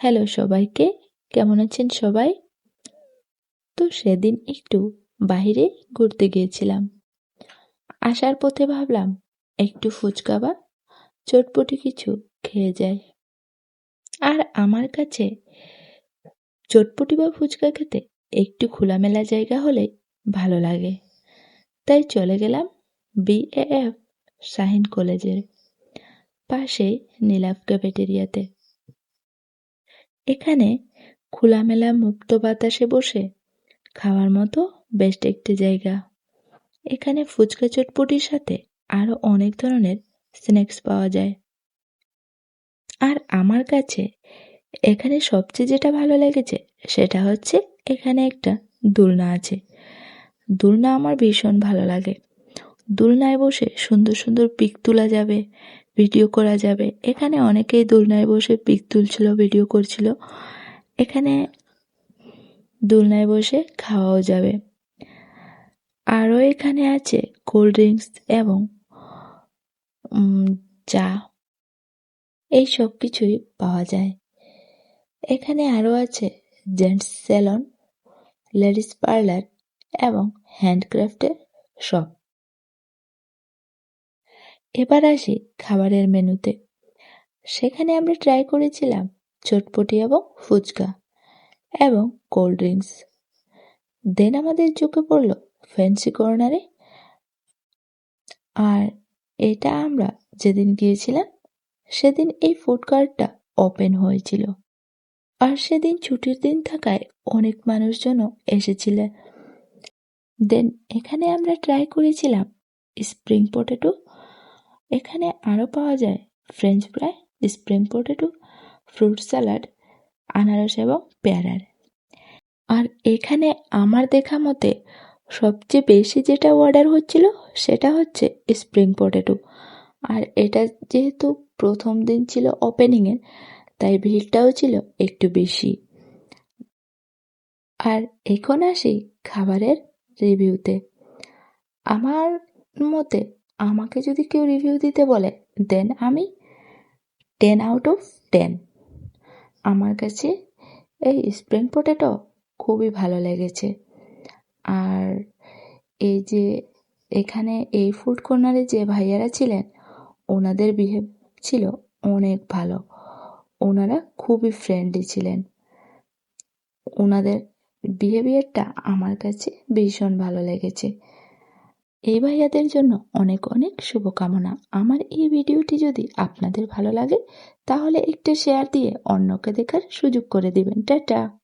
Hello সবাইকে, কেমন আছেন সবাই? তো সেদিন একটু বাইরে ঘুরতে গিয়েছিলাম। আসার পথে ভাবলাম, একটু ফুচকা বা চটপটি কিছু খেয়ে যাই। আর আমার কাছে চটপটি বা ফুচকা খেতে একটু খোলামেলা জায়গা হলে ভালো লাগে। তাই চলে গেলাম বিএএফ শাহিন কলেজের পাশে নীলাভ ক্যাফেটেরিয়াতে এখানে খোলামেলা মুক্ত বাতাসে বসে খাওয়ার মতো বেস্ট একটি জায়গা। এখানে ফুচকা চটপটির সাথে আরও অনেক ধরনের স্ন্যাক্স পাওয়া যায়। আর আমার কাছে এখানে সবচেয়ে যেটা ভালো লেগেছে সেটা হচ্ছে এখানে একটা দোলনা আছে। দোলনা আমার ভীষণ ভালো লাগে। দোলনায় বসে সুন্দর সুন্দর পিক তোলা যাবে ভিডিও করা যাবে। এখানে অনেকেই দোলনায় বসে পিক তুলছিল ভিডিও করছিল। এখানে দোলনায় বসে খাওয়াও যাবে। আরও এখানে আছে কোল্ড ড্রিঙ্কস এবং চা। এই সব কিছুই পাওয়া যায়। এখানে আরও আছে জেন্টস সেলন লেডিস পার্লার এবং হ্যান্ডক্রাফটের শপ এবার আসি খাবারের মেনুতে। সেখানে আমরা ট্রাই করেছিলাম চটপটি এবং ফুচকা এবং কোল্ড ড্রিঙ্কস দেন আমাদের চোখে পড়ল ফ্যান্সি কর্নারে আর এটা আমরা যেদিন গিয়েছিলাম, সেদিন এই ফুড কার্টটা ওপেন হয়েছিল। আর সেদিন ছুটির দিন থাকায় অনেক মানুষজনও এসেছিলেন। দেন এখানে আমরা ট্রাই করেছিলাম স্প্রিং পটেটো এখানে আরও পাওয়া যায় french fry spring potato fruit salad আনারস এবং পেয়ারার। আর এখানে আমার দেখা মতে সবচেয়ে বেশি যেটা অর্ডার হচ্ছিল সেটা হচ্ছে স্প্রিং পটেটো আর এটা যেহেতু প্রথম দিন ছিল ওপেনিংয়ের তাই ভিড়টাও ছিল একটু বেশি। আর এখন আসি খাবারের রিভিউতে আমার মতে আমাকে যদি কেউ রিভিউ দিতে বলে দেন আমি টেন আউট অফ টেন আমার কাছে এই স্প্রিং পটেটো খুবই ভালো লেগেছে। আর এই যে এখানে এই ফুড কর্নারে যে ভাইয়ারা ছিলেন, ওনাদের বিহেভ ছিল অনেক ভালো। ওনারা খুবই ফ্রেন্ডলি ছিলেন। ওনাদের বিহেভিয়ারটা আমার কাছে ভীষণ ভালো লেগেছে। এই ভাইয়াদের জন্য অনেক অনেক শুভকামনা। আমার এই ভিডিওটি যদি আপনাদের ভালো লাগে, তাহলে একটু শেয়ার দিয়ে অন্যকে দেখার সুযোগ করে দিবেন। টাটা!